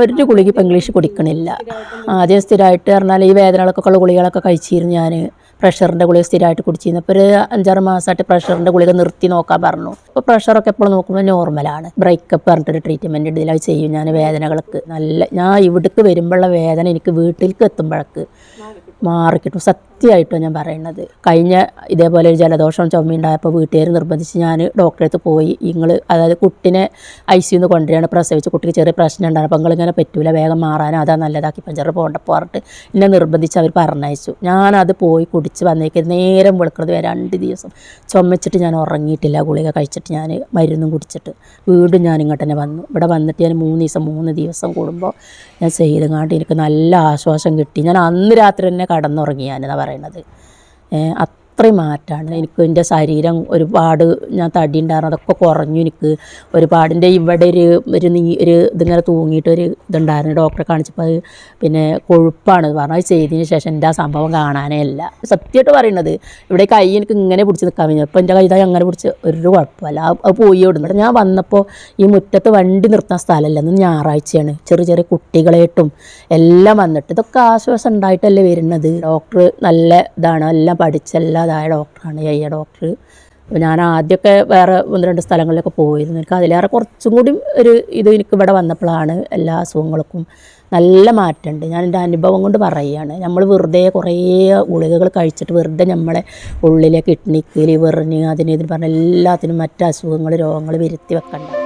ഒരു ഗുളിക ഇപ്പം ഇംഗ്ലീഷ് കുടിക്കണില്ല. ആദ്യം സ്ഥിരമായിട്ട് പറഞ്ഞാൽ ഈ വേദനകളൊക്കെ ഉള്ള ഗുളികളൊക്കെ കഴിച്ചിരുന്നു ഞാൻ പ്രഷറിന്റെ ഗുളിക സ്ഥിരമായിട്ട് കുടിച്ചിരുന്നു. അപ്പോൾ ഒരു അഞ്ചാറ് മാസമായിട്ട് പ്രഷറിന്റെ ഗുളിക നിർത്തി നോക്കാൻ പറഞ്ഞു. അപ്പോൾ പ്രഷറൊക്കെ എപ്പോഴും നോക്കുമ്പോൾ നോർമലാണ്. ബ്രേക്കപ്പ് പറഞ്ഞിട്ടൊരു ട്രീറ്റ്മെന്റ് ഇതിലായി ചെയ്യും ഞാൻ വേദനകൾക്ക്. നല്ല ഞാൻ ഇവിടേക്ക് വരുമ്പോഴുള്ള വേദന എനിക്ക് വീട്ടിലേക്ക് എത്തുമ്പോഴേക്ക് മാറിക്കിട്ടും. സത്യമായിട്ടോ ഞാൻ പറയുന്നത്. കഴിഞ്ഞ ഇതേപോലെ ഒരു ജലദോഷം ചുമയുണ്ടായപ്പോൾ വീട്ടുകാർ നിർബന്ധിച്ച് ഞാൻ ഡോക്ടറെ അടുത്ത് പോയി. നിങ്ങൾ അതായത് കുട്ടിനെ ഐ സിന്ന് കൊണ്ടുവരികയാണ് പ്രസവിച്ച് കുട്ടിക്ക് ചെറിയ പ്രശ്നം ഉണ്ടായിരുന്നു. അപ്പോൾ നിങ്ങളിങ്ങനെ പറ്റൂല വേഗം മാറാനോ അതാ നല്ലതാക്കി പഞ്ചർ പോകണ്ടപ്പോൾ പറഞ്ഞിട്ട് എന്നെ നിർബന്ധിച്ച് അവർ പറഞ്ഞയച്ചു. ഞാനത് പോയി കുടിച്ച് വന്നേക്ക് നേരം വെളുക്കുന്നത് വരെ രണ്ട് ദിവസം ചുമച്ചിട്ട് ഞാൻ ഉറങ്ങിയിട്ടില്ല. ഗുളിക കഴിച്ചിട്ട് ഞാൻ മരുന്നും കുടിച്ചിട്ട് വീണ്ടും ഞാൻ ഇങ്ങോട്ട് തന്നെ വന്നു. ഇവിടെ വന്നിട്ട് ഞാൻ മൂന്ന് ദിവസം മൂന്ന് ദിവസം കൂടുമ്പോൾ ഞാൻ ചെയ്തങ്ങാണ്ട് എനിക്ക് നല്ല ആശ്വാസം കിട്ടി. ഞാൻ അന്ന് രാത്രി തന്നെ കടന്നുറങ്ങി ഞാനെന്നാണ് ഏഹ് അത്രയും മാറ്റമാണ് എനിക്ക് എന്റെ ശരീരം ഒരുപാട് ഞാൻ തടി ഉണ്ടായിരുന്നു അതൊക്കെ കുറഞ്ഞു എനിക്ക് ഒരുപാടിന്റെ ഇവിടെ ഒരു ഒരു നീ ഒരു ഇതിങ്ങനെ തൂങ്ങിയിട്ട് ഒരു ഇതുണ്ടായിരുന്നു. ഡോക്ടറെ കാണിച്ചപ്പോൾ അത് പിന്നെ കൊഴുപ്പാണ് പറഞ്ഞു അത് ചെയ്തതിന് ശേഷം എന്റെ ആ സംഭവം കാണാനേ ഇല്ല. സത്യമായിട്ട് പറയണത് ഇവിടെ കൈ എനിക്ക് ഇങ്ങനെ പിടിച്ച് നിൽക്കാൻ കഴിഞ്ഞു അപ്പോൾ എന്റെ കൈ അങ്ങനെ പിടിച്ച് ഒരു കുഴപ്പമില്ല. അത് പോയി ഓടുന്നു ഞാൻ വന്നപ്പോൾ ഈ മുറ്റത്ത് വണ്ടി നിർത്തുന്ന സ്ഥലമല്ല. ഇന്ന് ഞായറാഴ്ചയാണ്. ചെറിയ ചെറിയ കുട്ടികളായിട്ടും എല്ലാം വന്നിട്ട് ഇതൊക്കെ ആശ്വാസം ഉണ്ടായിട്ടല്ലേ വരുന്നത്? ഡോക്ടർ നല്ല ഇതാണ്. എല്ലാം പഠിച്ചെല്ലാം ഇതായ ഡോക്ടറാണ് ഈ അയ്യ ഡോക്ടർ ഞാൻ ആദ്യമൊക്കെ വേറെ ഒന്ന് രണ്ട് സ്ഥലങ്ങളിലൊക്കെ പോയിരുന്നു. എനിക്ക് അതിലേറെ കുറച്ചും കൂടി ഒരു ഇത് എനിക്ക് ഇവിടെ വന്നപ്പോഴാണ് എല്ലാ അസുഖങ്ങൾക്കും നല്ല മാറ്റമുണ്ട്. ഞാൻ എന്റെ അനുഭവം കൊണ്ട് പറയുകയാണ്. നമ്മൾ വെറുതെ കുറേ ഗുളികകൾ കഴിച്ചിട്ട് വെറുതെ നമ്മളെ ഉള്ളിലെ കിഡ്നിക്ക് ലിവറിന് അതിന് ഇതിന് പറഞ്ഞ എല്ലാത്തിനും മറ്റ് അസുഖങ്ങൾ രോഗങ്ങൾ വരുത്തി വെക്കണ്ട.